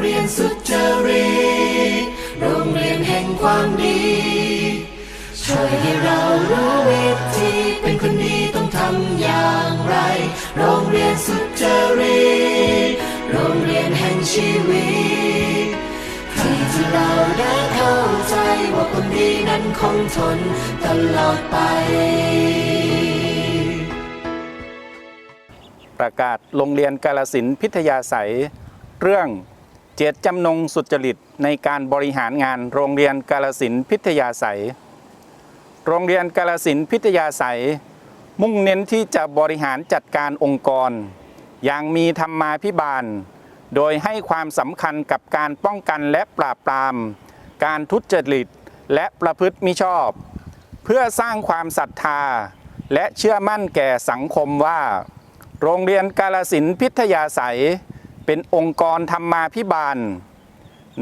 เรียนสุจริตโรงเรียนแห่งความดีช่วยให้เรารู้วิธีเป็นคนดีต้องทำอย่างไร โรงเรียนสุจริตโรงเรียนแห่งชีวิตที่ที่เราได้เข้าใจว่าคนดีนั้นคงทนตลอดไป ประกาศโรงเรียนกาลสินพิทยาศัยเรื่อง จตจำนงสุจริตในการบริหารงานโรงเรียนกาลสินพิทยาศัยโรงเรียนกาลสินพิทยาศัยมุ่งเน้นที่จะบริหารจัดการองค์กร อย่างมีธรรมาภิบาล โดยให้ความสำคัญกับการป้องกันและปราบปราม การทุจริตและประพฤติมิชอบ เพื่อสร้างความศรัทธา และเชื่อมั่นแก่สังคมว่า โรงเรียนกาลสินพิทยาศัย เป็นองค์กรธรรมาภิบาล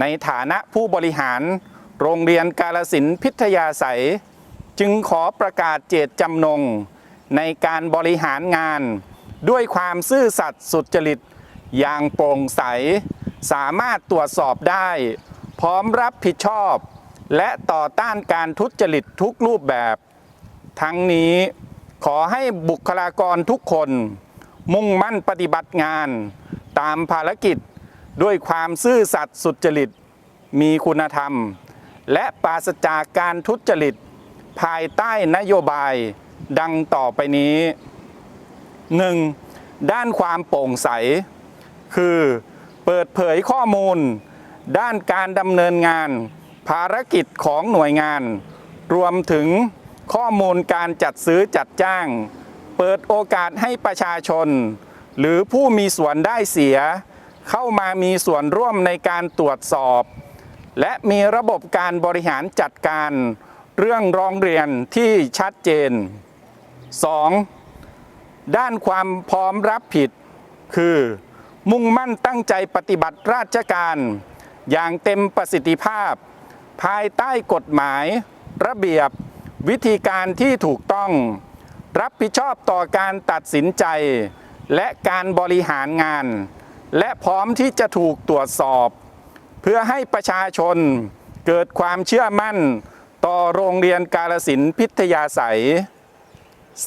ในฐานะผู้บริหาร โรงเรียนกาลสินธุ์พิทยาศัยจึงขอประกาศเจตจำนง ในการบริหารงาน ด้วยความซื่อสัตย์สุจริต อย่างโปร่งใส สามารถตรวจสอบได้ พร้อมรับผิดชอบ และต่อต้านการทุจริตทุกรูปแบบ ทั้งนี้ขอให้บุคลากรทุกคน มุ่งมั่นปฏิบัติงาน ตามภารกิจด้วยความซื่อสัตย์สุจริต มีคุณธรรม และปราศจากการทุจริต ภายใต้นโยบายดังต่อไปนี้ 1. ด้านความโปร่งใส คือเปิดเผยข้อมูล ด้านการดำเนินงาน ภารกิจของหน่วยงาน รวมถึงข้อมูลการจัดซื้อจัดจ้าง เปิดโอกาสให้ประชาชน หรือผู้มีส่วนได้เสีย เข้ามามีส่วนร่วมในการตรวจสอบ และมีระบบการบริหารจัดการเรื่องร้องเรียนที่ชัดเจน 2. ด้านความพร้อมรับผิด คือ มุ่งมั่นตั้งใจปฏิบัติราชการ อย่างเต็มประสิทธิภาพ ภายใต้กฎหมาย ระเบียบ วิธีการที่ถูกต้อง รับผิดชอบต่อการตัดสินใจ และการบริหารงาน และพร้อมที่จะถูกตรวจสอบ เพื่อให้ประชาชนเกิดความเชื่อมั่นต่อโรงเรียนกาลสินพิทยาศัย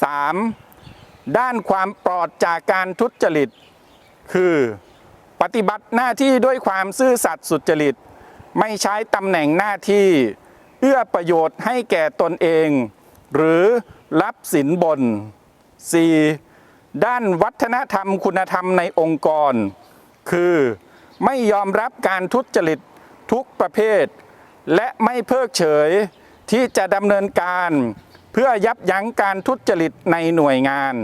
3. ด้านความปลอดจากการทุจริต คือปฏิบัติหน้าที่ด้วยความซื่อสัตย์สุจริต ไม่ใช้ตำแหน่งหน้าที่ เอื้อประโยชน์ให้แก่ตนเอง หรือรับสินบน 4. ด้านวัฒนธรรมคุณธรรมในองค์กร คือไม่ยอมรับการทุจริตทุกประเภท และไม่เพิกเฉยที่จะดำเนินการเพื่อยับยั้งการทุจริตในหน่วยงาน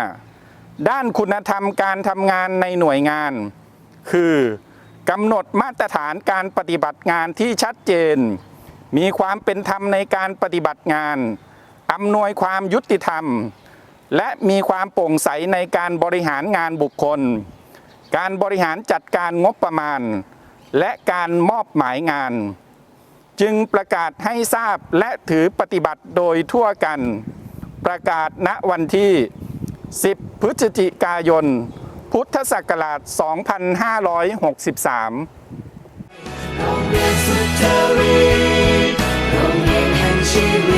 5. ด้านคุณธรรมการทำงานในหน่วยงาน คือกำหนดมาตรฐานการปฏิบัติงานที่ชัดเจน มีความเป็นธรรมในการปฏิบัติงานอำนวยความยุติธรรม และมีความโปร่งใสในการบริหารงานบุคคล การบริหารจัดการงบประมาณ และการมอบหมายงาน จึงประกาศให้ทราบและถือปฏิบัติโดยทั่วกัน ประกาศณวันที่ 10 พฤศจิกายน พุทธศักราช 2563โรงเรียนสุจริตโรงเรียนแห่งชีวิต